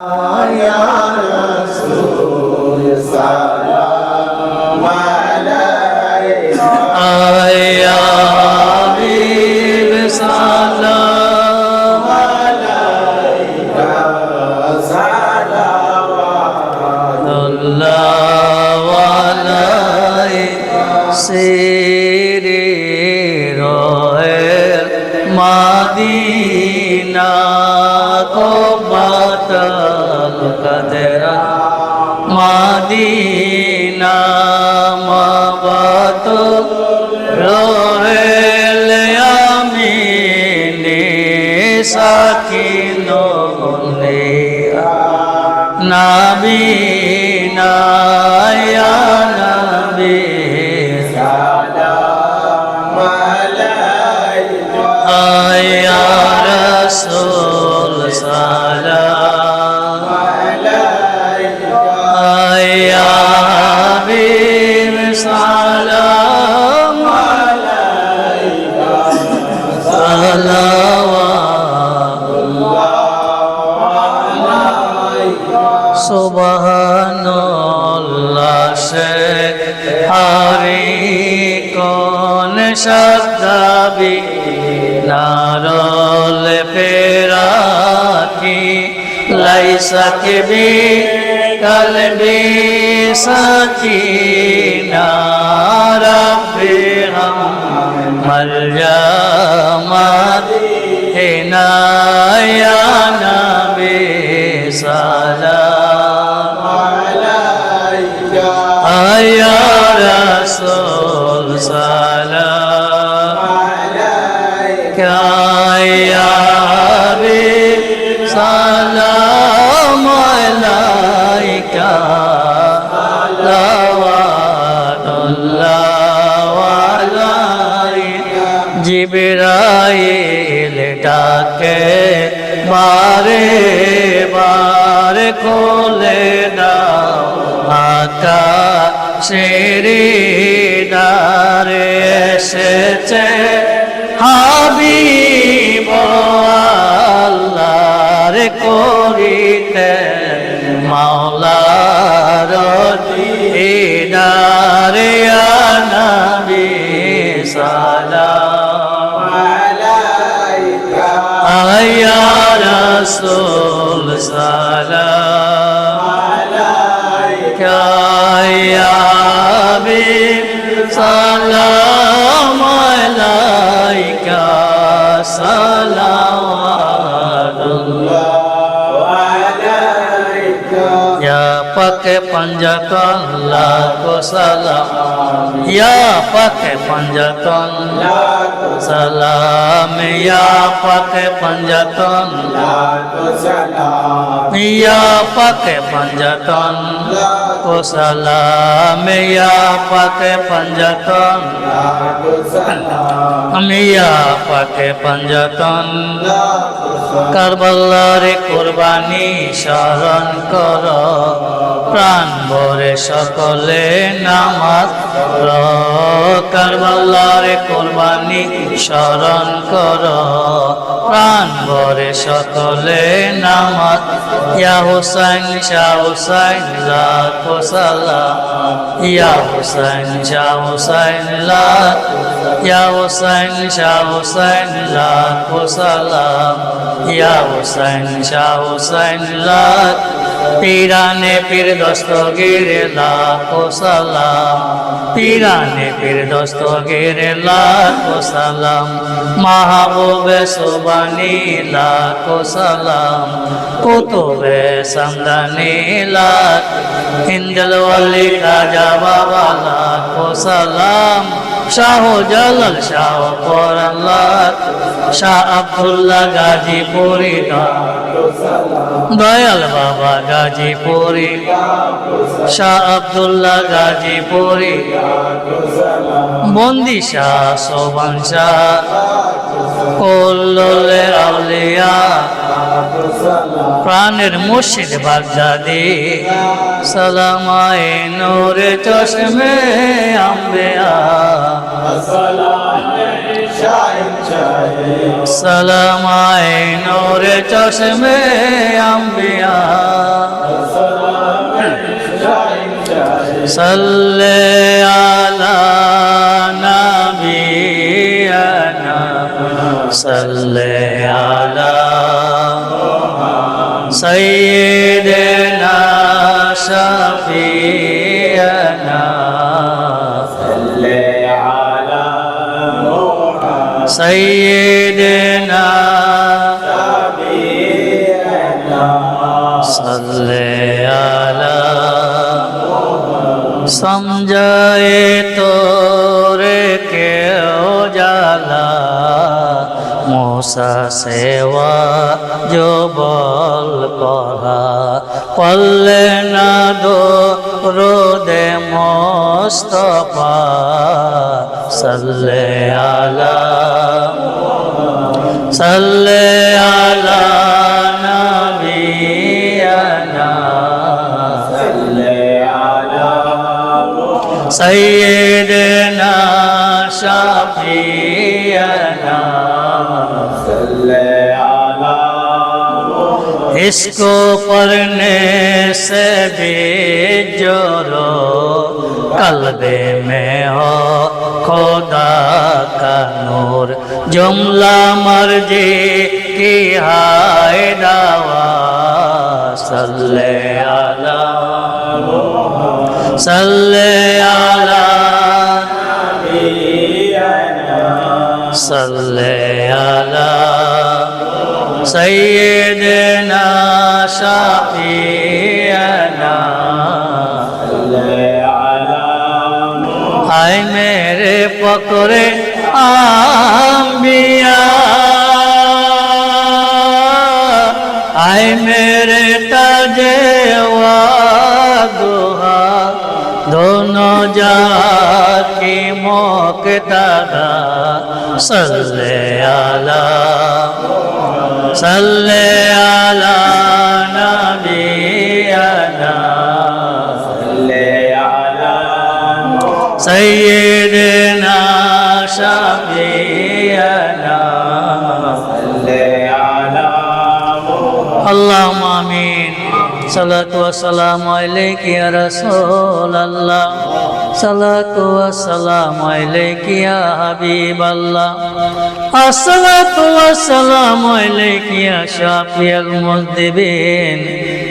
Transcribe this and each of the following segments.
Ya Rasul সাথী হারি কোন সদাবি নারল পেরাকি লাইসা কেবি, কলবি সাকিনা রব্বি হাম মরজামাত হিনায়া নবী সালাম ছেড়ে দারে এসেছে হাবি আল্লাহ করিতে মাওলার দিদারে নবী সালাম। আয়ার সোল রাসূল পাকে পঞ্জত লাখো সালাম ইয়া পাকে পঞ্জত লাখো সালাম ইয়া পাকে পঞ্জত লাখো সালাম ইয়া পাকে পঞ্জত লাখো সালাম ইয়া পাকে পঞ্জত লাখো শরণ কর। প্রাণ ভরে সকলে নামাজ পড়। কারবাল্লার কোরবানি স্মরণ কর। প্রাণ ভরে সকলে নামাজ ইয়া হুসাইন শাহ হুসাইন, লাখো ইয়া হুসাইন শাহ হুসাইন, লাখ ইয়া হুসাইন শাহ হুসাইন, লাখো ইয়া হুসাইন শাহ হুসাইন, লাখ পীরানে পীর দস্তগীর লাখো সালাম। পীরানে পীর দস্তগীর লাখো সালাম। মাহবুবে সুবানি লাখো সালাম। কুতুবে সামদানি লাখ। হিন্দল ওয়ালি খাজা বাবা শাহ জালাল শাহ পরান লাখ শাহ আব্দুল্লাহ গাজীপুরি দয়াল বাবা গাজীপুরি শাহ আব্দুল্লাহ গাজীপুরি বন্দি শাহ সোবান শাহ। কল্লোলে প্রাণের মুর্শিদ বাগদাদি। সালামায় নূর চশমে আম্বেয়া। সালামায় নূর চশমে আম্বিয়া। সাল্লে আলা নাবিয়ানা। সাল্লে আলা سيدنا شفيعنا صل على محمد سيدنا شفيعنا صل على سمجھائے তোরে কেউ জালা মোসা সেবা জবা কলকহা কল্লে না দো রোদে মোস্তফা সাল্লে আলা সাল্লে আলা নবিয়ানা সাল্লে আলা সাইয়েদনা শাফিয়ানা। इसको पढ़ने से भी जोरो कलबे में हो खुदा का नूर जुमला मर्जी की हाय दावा सल्ले आला सल्ले आला सल्ले आला سيدنا شفيعنا ہائے میرے فقر آمبیا آئے میرے تجے وہا دونوں جا کی موقع دادا سلے آلہ صل على نبينا صل على سيدنا شفيعنا صل على اللهم امين صلاه والسلام عليك يا رسول الله সালাতু আসসালামু আলাইকি ইয়া হাবিবাল্লাহ। আসসালাতু আসসালামু আলাইকি ইয়া শাফিয়াল মুজদিবিন।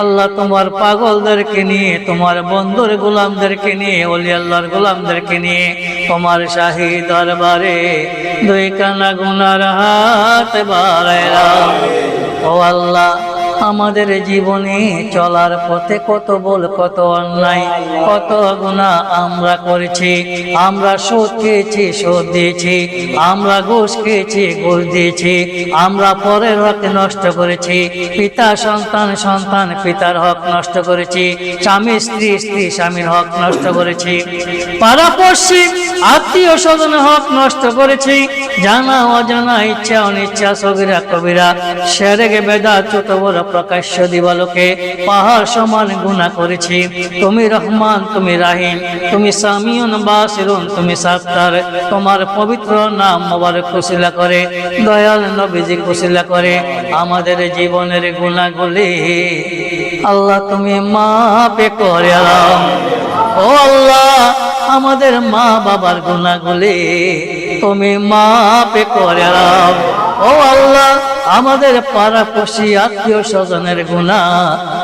আল্লাহ তোমার পাগলদেরকে নিয়ে, তোমার বন্ধুর গোলামদেরকে নিয়ে অলি আল্লাহর গোলামদেরকে নিয়ে, তোমার শাহী দরবারে দুই কানা গুনার হাত বাড়াইলাম ও আল্লাহ আমাদের জীবনে চলার পথে কত বল কত অন্যায়, কত গুণা আমরা করেছি। আমরা সুদ খেয়েছি সুদ দিয়েছি। আমরা ঘুষ খেয়েছি, ঘুষ দিয়েছি। আমরা পরের হক নষ্ট করেছি। পিতা সন্তান সন্তান পিতার হক নষ্ট করেছি। স্বামী, স্ত্রী স্ত্রী, স্বামীর হক নষ্ট করেছি। পাড়াপড়শি আত্মীয় স্বজন হক নষ্ট করেছি। জানা, অজানা, ইচ্ছা, অনিচ্ছা, সগিরা, কবিরা, সেরেগে বেদা ছোট বড় প্রকাশ্য দিবালোকে পাহাড় সমান গুণা করেছি। তুমি রহমান, তুমি রাহিম, তুমি সামিউন বাসিরুন তুমি সাত্তার। তোমার পবিত্র নাম মোবারক কুশিলা করে, দয়াল নবীজি কুশিলা করে আমাদের জীবনের গুণাগুলি। আল্লাহ তুমি মাপে করে ও আল্লাহ আমাদের মা বাবার গুণাগুলি তুমি মাপে করে ও আল্লাহ, আমাদের পাড়াপড়শি আত্মীয় স্বজনের গুণা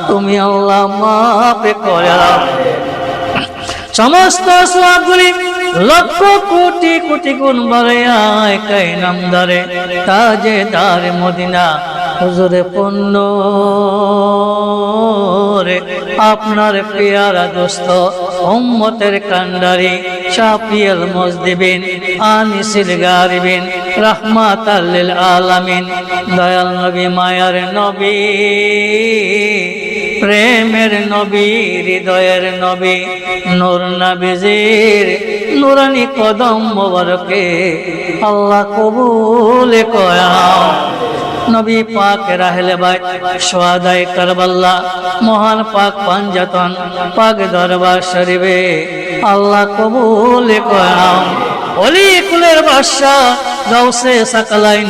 তুমি আল্লাহ মাপে করে সমস্ত সবগুলি লক্ষ কোটি কোটি গুণ বাড়াইয়া একাই নাম ধরে। তাজে দার মদিনা হুজুরে পণ্য আপনার পেয়ারা দোস্ত, উম্মতের কান্ডারি শাফিয়াল মজদিবিন আনিসিল গারিবিন, রাহমাত আল্লিল আলামিন, দয়াল নবী, মায়ার নবী, প্রেমের নবী, হৃদয়ের নবী, নূর নবীজির নুরানি কদম মোবারকে, আল্লাহ কবুল কয়াও নবী পাক রাহেলে বাই সোয়াদাই কারবাল্লা, মহান পাক পাঞ্জাতন, পাক দরবার শরীফে আল্লাহ কবুল করাম অলি কুলের বাদশাহ, গাউসে সাকালাইন,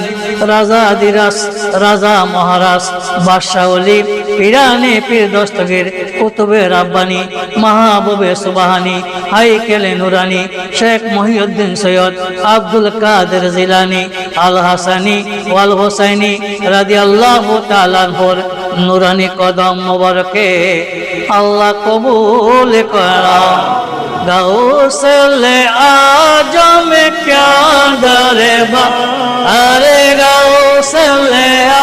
রাজা দিরাস রাজা মহারাজ, বাদশাহ অলি পিরানে পীর দস্তগীর কুতুবে রাব্বানি মাহবুবে সুবাহানি হাইকেলে নুরানি শেখ মহিউদ্দিন সৈয়দ আব্দুল কাদের জিলানি আল হাসানি ওয়াল হোসাইনি রাদি আল্লাহ তালানহর নুরানি কদম মোবারকে আল্লাহ কবুল করা গৌসলে আজম क्या दरे बा अरे गौसले आजम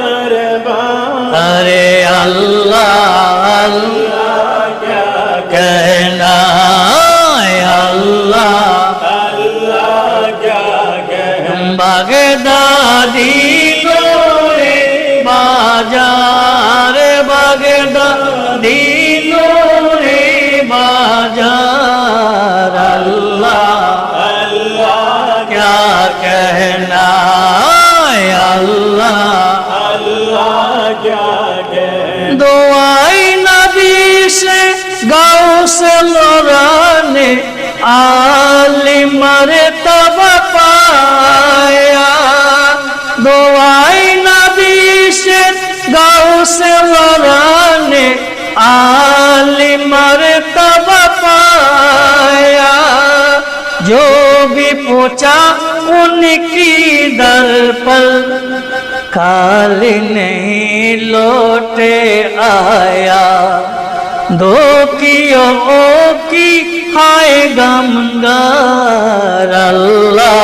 দরবার। আরে আল্লাহ से गौ से लोराने आली मरे तब पाया दुआई नबी से गौ से लोराने आली मरे तब पाया जो भी पूछा उनकी दर पर खाली नहीं लौटे आया ধোকিও ও কি হায় গমগার আল্লাহ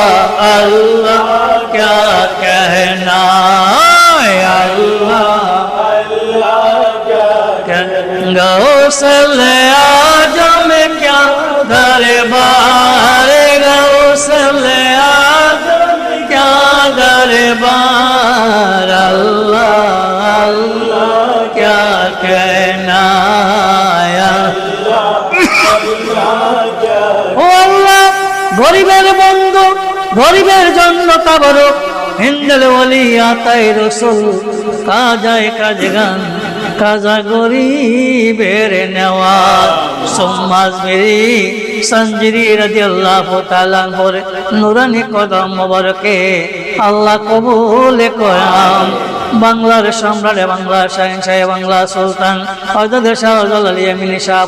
আল্লাহ ক্যা কহনা? আল্লাহ গৌসল আজম ক্যা দরবার? গৌসল আজম ক্যা দরবার? আল্লাহ গরিবের বন্ধু, গরিবের জন্য তাবরক হিন্দল ওলি আতাই রসুল কাজায় কাজ গান, কাজা গরিবের নেওয়া। সোম্মাজ মেরি সঞ্জিরি রাজি আল্লাহ তালান নুরানি কদম আল্লাহ কবুলে বাংলার সম্রাট বাংলার শাহিন শাহ বাংলা সুলতান। অযোধ্য শাহ শাহ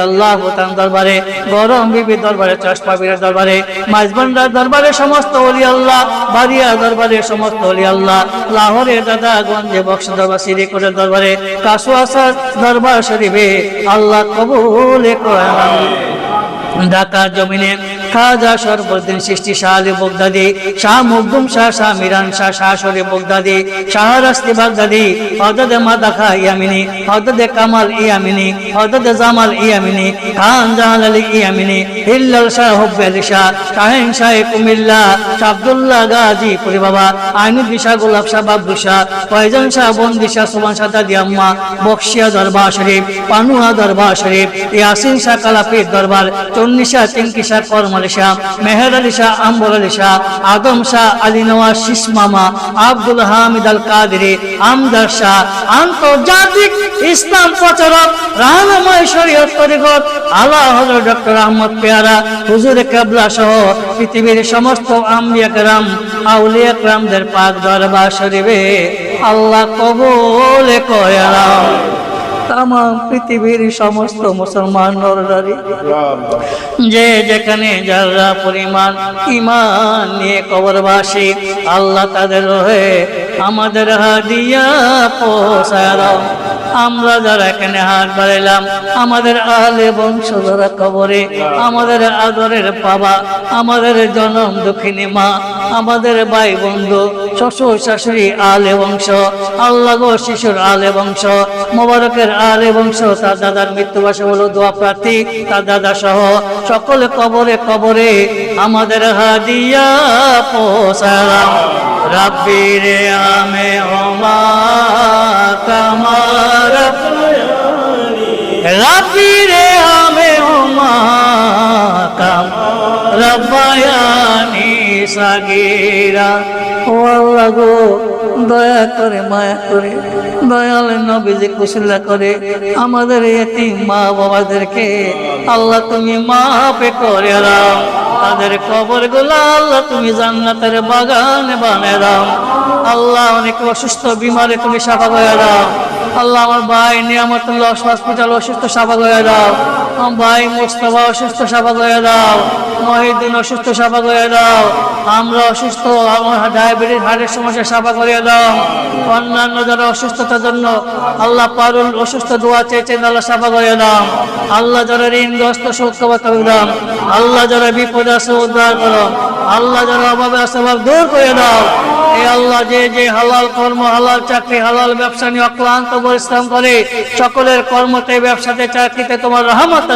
আল্লাহ দরবারে গরম বিবি দরবারে, চশমা বীরের দরবারে মাঝবান্ডার দরবারে সমস্ত অলি আল্লাহ বারিয়া দরবারে সমস্ত অলি আল্লাহ লাহোরে দাদা গঞ্জে বক্স দরবার সিরিকুরের দরবারে কাসু আসাদ দরবার শরীফে আল্লাহ কবুলে করেন ঢাকা জমিনে খাজা সর্বদিন সৃষ্টি বগদাদি, শাহ শাহ শাহ মিরান শাহ শাহ বগদাদি, শাহ রাস্তি বাগদাদি ইয়ামিনী, হজরত কামাল হজরত জামাল খান আলী হিল্লাল শাহ হব্বে আলী শাহ কুমিল্লা গাজী পুরি বাবা গোলাপ শাহ বাবু শাহ শাহ, বন্দি শাহ শাহ, দাদি আম্মা, বক্সিয়া দরবার শরীফ, পানুয়া দরবার শরীফ, ইয়াসিন শাহ, কালাপির দরবার, চন্নি শাহ চিঙ্কি শাহ করমালি শাহ, মেহের আলী শাহ, আম্বর আলী শাহ, আদম শাহ, আলী নওয়াজ শীষ মামা, আব্দুল হামিদ আল কাদরি, আমদার শাহ, আন্তর্জাতিক ইসলাম প্রচারক, রাহনাময় শরীয়ত তরিকত আল্লাহ হজরত ডক্টর আহমদ পেয়ারা হুজুর কেবলা সহ পৃথিবীর সমস্ত আম্বিয়া কেরাম, আউলিয়া কেরামদের পাক দরবার শরীফে আল্লাহ কবুল কয়ারা তাম পৃথিবীর সমস্ত মুসলমান নরনারী। যে যেখানে যারা পরিমাণ ইমান নিয়ে কবরবাসী, আল্লাহ তাদের রহে আমাদের হাদিয়া পোষায় আমরা যারা এখানে হাত বাড়াইলাম, আমাদের আহলে বংশ যারা কবরে, আমাদের আদরের বাবা, আমাদের জনম দক্ষিণী মা, আমাদের ভাই বন্ধু, শ্বশুর শাশুড়ি আলে বংশ, আল্লাহ শিশুর আলে বংশ, মোবারকের আলে বংশ তার দাদার মৃত্যুবাসে হলো দোয়া প্রার্থী, তার দাদা সহ সকলে কবরে কবরে আমাদের হাদিয়া পোষালাম রাব্বি রে আমে ওমা কামার রাব্বি রে আমে ওমা কাম রব্বায়ানি সাগীরা। ও আল্লাহ গো দয়া করে, মায়া করে, দয়াল নবীজি কুশলা করে আমাদের এটি মা বাবাদেরকে আল্লাহ তুমি মাফে করে দাও। তাদের কবরগুলা আল্লাহ তুমি জান্নাতের বাগানে বানিয়ে দাও। আল্লাহ অনেক অসুস্থ বিমারে তুমি সাফা করে দাও। আল্লাহ আমার ভাই নিয়ামতুল্লাহ হসপিটাল অসুস্থ সাফা করে দাও। আমার ভাই মোস্তফা অসুস্থ সাফা করে দাও। মহিউদ্দিন অসুস্থ সাফা করে দাও। আমরা অসুস্থ, আমার ডায়াবেটিস হার্টের সমস্যা সাফা করে দাও। অন্যান্য যারা অসুস্থতার জন্য আল্লাহ পারুল অসুস্থ দোয়া চেয়েছেন আল্লাহ সাফা করে দাও। আল্লাহ যারা ঋণগ্রস্ত সৌখ্যবাদ দাও। আল্লাহ যারা বিপদ আছে, উদ্ধার করো। আল্লাহ যারা অভাবে আছে, অভাব দূর করে দাও। আল্লাহ যে যে হালাল কর্ম হালাল চাকরি হালাল ব্যবসা নিয়ে অক্লান্ত পরিশ্রম করে সকলের কর্মতে ব্যবসাতে চাকরিতে তোমার রহমত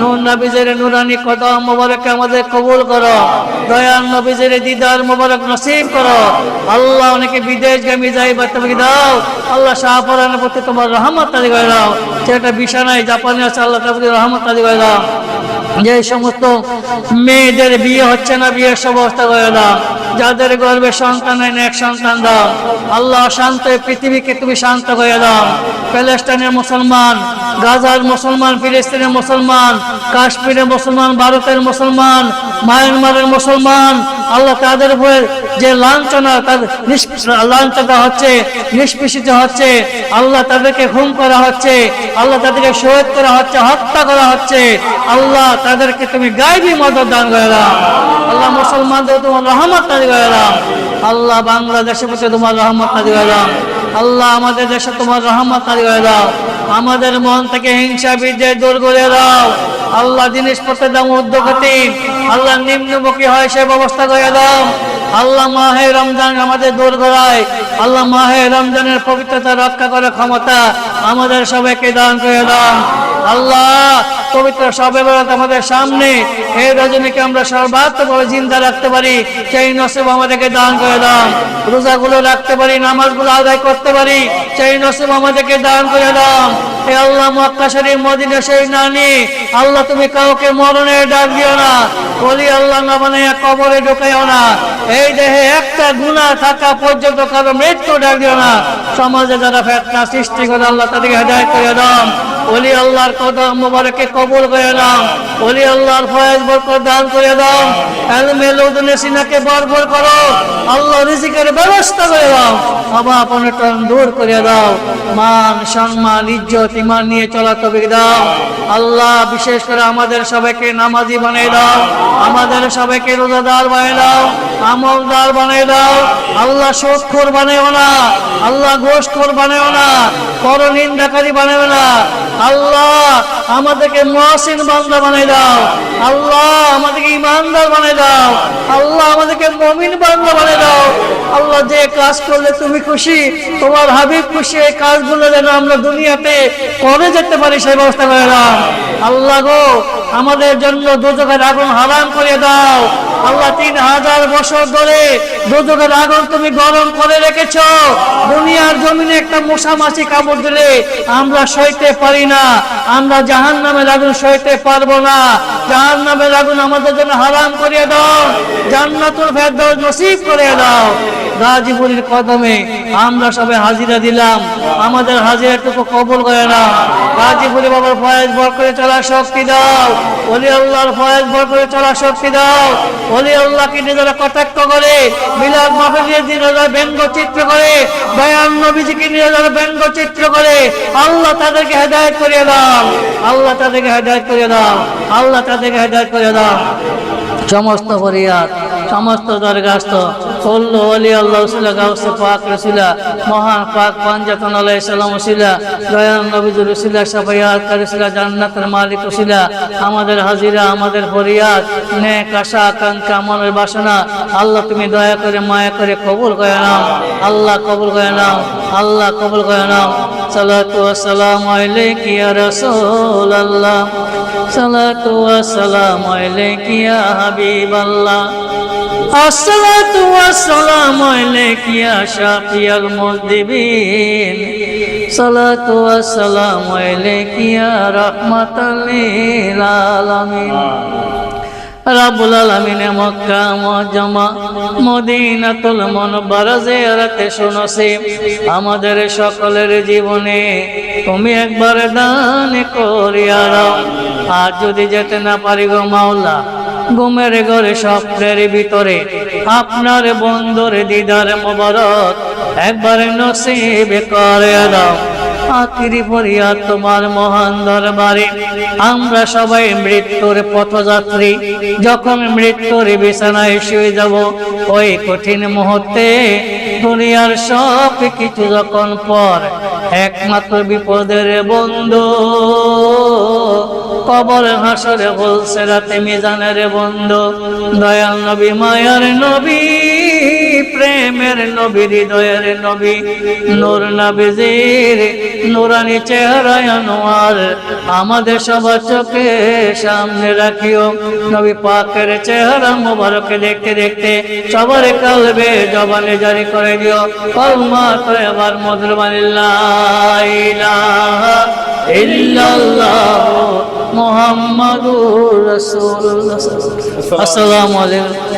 নূর নবীজের নুরানি কদম মোবারক আমাদের কবুল করো। দয়াল নবীজের দিদার মোবারক নসিব করো। আল্লাহ অনেকে বিদেশগামী যাই বা তুমি দাও আল্লাহ শাহপুরানের প্রতি তোমার রহমত দেবে দাও সেটা বিছানায় জাপানে আছে আল্লাহ প্রতি রহমত দেবে দাও যে সমস্ত মেয়েদের বিয়ে হচ্ছে না, বিয়ের ব্যবস্থা করে দাও। যাদের গর্বে সন্তান হয় এক সন্তান দাও। আল্লাহ শান্ত পৃথিবীকে তুমি শান্ত করে দাও। প্যালেস্টাইনের মুসলমান, গাজার মুসলমান, ফিলিস্তিনের মুসলমান, কাশ্মীরের মুসলমান, ভারতের মুসলমান, মায়ানমারের মুসলমান আল্লাহ তাদের উপরে যে লাঞ্ছনা তাদের লাঞ্ছনা হচ্ছে, নিষ্পেষিত হচ্ছে, আল্লাহ তাদেরকে খুন করা হচ্ছে, আল্লাহ তাদেরকে শহীদ করা হচ্ছে, হত্যা করা হচ্ছে, আল্লাহ তাদেরকে তুমি গাইবি মদত দান করে আল্লাহ মুসলমানদের তোমার রহমত নাজি করে আল্লাহ বাংলাদেশের প্রতি তোমার রহমত নাজি করে আল্লাহ আমাদের দেশে তোমার রহমত নাজি করে আমাদের মন থেকে হিংসা বিদ্যায় দূর করে দাও। আল্লাহ জিনিসপত্রের দাম উদ্যোগতি আল্লাহ নিম্নমুখী হয় সে ব্যবস্থা করে দাও। আল্লাহ মাহে রমজান আমাদের দূর করায়। আল্লাহ মাহে রমজানের পবিত্রতা রক্ষা করার ক্ষমতা। আমাদের সবাইকে দান করে দাও। আল্লাহ, পবিত্র সবে বরাত আমাদের সামনে। এই রজনীকে আমরা সর্বাত্মকভাবে জিন্দা রাখতে পারি, সেই নসিব আমাদেরকে দান করে দাও। রোজাগুলো রাখতে পারি, নামাজগুলো আদায় করতে পারি, সেই নসিব আমাদেরকে দান করে দাও। হে আল্লাহ, মক্কা শরীফ, মদিনা সেই নানি আল্লাহ, তুমি কাউকে মরণের ডাক দিও না। বলি, আল্লাহ না মানে কবরে ঢুকাইও না। এই দেহে একটা গুণা থাকা পর্যন্ত কারও মৃত্যু ডাক দিও না। সমাজে যারা ফেতনা সৃষ্টি করে, আল্লাহ তাদেরকে হেদায়ত করে দাও বলি আল্লাহর কদম মোবারকে কবুল করে দাও বলি আল্লাহর ফয়েজ বরকত দান করে দাও। এলমে লৌদনে সিনাকে বরভর করো। আল্লাহ রিজিকের ব্যবস্থা করে দাও। অভাব অনটন দূর করে দাও। মান, সম্মান, ইজ্জত, ইমান নিয়ে চলা তবে দাও। আল্লাহ বিশেষ করে আমাদের সবাইকে নামাজি বানিয়ে দাও। আমাদের সবাইকে রোজাদার বানিয়ে দাও। আমলদার বানিয়ে দাও। আল্লাহ সুৎখোর বানিও না। আল্লাহ ঘোষখোর বানিও না। পরনিন্দাকারী বানিও না। আল্লাহ, আমাদেরকে মহসিন বান্দা বানিয়ে দাও। আল্লাহ, আমাদেরকে ইমানদার বানিয়ে দাও। আল্লাহ, আমাদেরকে মমিন বান্দা বানিয়ে দাও। আল্লাহ, যে কাজ করলে তুমি খুশি, তোমার হাবিব খুশি, এই কাজগুলো যেন আমরা দুনিয়াতে করে যেতে পারি, সেই ব্যবস্থা করে দাও। আল্লাহ গো, আমাদের জন্য দুজকের আগুন হারাম করে দাও। আল্লাহ, তিন হাজার বছর ধরে দুজকের আগুন তুমি গরম করে রেখেছ। জমিনে একটা মশা মাছি কামড় দিলে আমরা সইতে পারি না। আমরা জাহান নামে লাগুন সইতে পারব না। জাহান নামে লাগুন আমাদের জন্য হারাম করিয়ে দাও। জান্নাতুল ফেরদৌস নসিব করে দাও। গাজীপুরের কদমে আমরা সবাই হাজিরা দিলাম। আমাদের হাজিরাটুকু কবুল করে না গাজীপুরে বাবার ফয়েজ বর করে চলার শক্তি দাও। অলি আল্লাহর ফয়েজ বর করে চলার শক্তি দাও। অলি আল্লাহকে নিজেরা কটাক্ষ করে, মিলাদ মাহফিলের দিন ওরা ব্যঙ্গ চিত্র করে বয়ান নবীজিকে নিয়ে যারা ব্যঙ্গ চিত্র করে, আল্লাহ তাদেরকে হেদায়ত করিয়ে দাও। আল্লাহ তাদেরকে হেদায়ত করিয়ে দাও। আল্লাহ তাদেরকে হেদায়ত করিয়ে দাও। সমস্ত ফরিয়াদ, সমস্ত দরগাস্ত কল্লু অলি আল্লাহ উসিলা গাউসে পাক রসিলা মহান পাক পাঞ্জাতন আলাই সালাম উসিলা দয়াল নবীজুর উসিলা সাফায়াত কারিসিলা জান্নাতের মালিক উসিলা আমাদের হাজিরা, আমাদের ফরিয়াদ, নেক আশা, আকাঙ্ক্ষা, মনের বাসনা, আল্লাহ তুমি দয়া করে, মায়া করে কবুল করে নাও। আল্লাহ কবুল করে নাও, আল্লাহ কবুল করে নাও। সালাতু আসসালামু ইয়া রাসূলুল্লাহ। الصلاة والسلام عليك يا حبيب الله الصلاة والسلام عليك يا شافي المذنبين الصلاة والسلام عليك يا رحمة للعالمين আমাদের সকলের জীবনে তুমি একবার দান করিয়া দাও। আর যদি যেতে না পারি গো মাওলা, ঘুমের ঘরে স্বপ্নের ভিতরে আপনার বন্ধুর দিদার মোবারক একবার নসিবে করে দাও। আখিরি পরিয়া তোমার মহান দরবারে। আমরা সবাই মৃত্যুর পথযাত্রী। যখন মৃত্যুর বিছানায় শুয়ে যাব, ওই কঠিন মুহূর্তে দুনিয়ার সব কিছু যখন পর, একমাত্র বিপদের বন্ধু। কবর হাসরে বলছে রাতে মিজানের বন্ধু। দয়াল নবী, মায়ার নবী, প্রেমের নবী, হৃদয়ের নবী। নূর নবীজির নুরানি চেহারায় আনোয়ার, আমাদের সবার চোখে সামনে রাখিও। নবী পাকের চেহারা মোবারকে দেখতে দেখতে সবার কালবে জবানে জারি করে দিও। কলমা তো এবার মধুর বানিল্লাহ ইল্লাল্লাহ। মুহাম্মাদুর রাসূলুল্লাহ। আসসালামু আলাইকুম।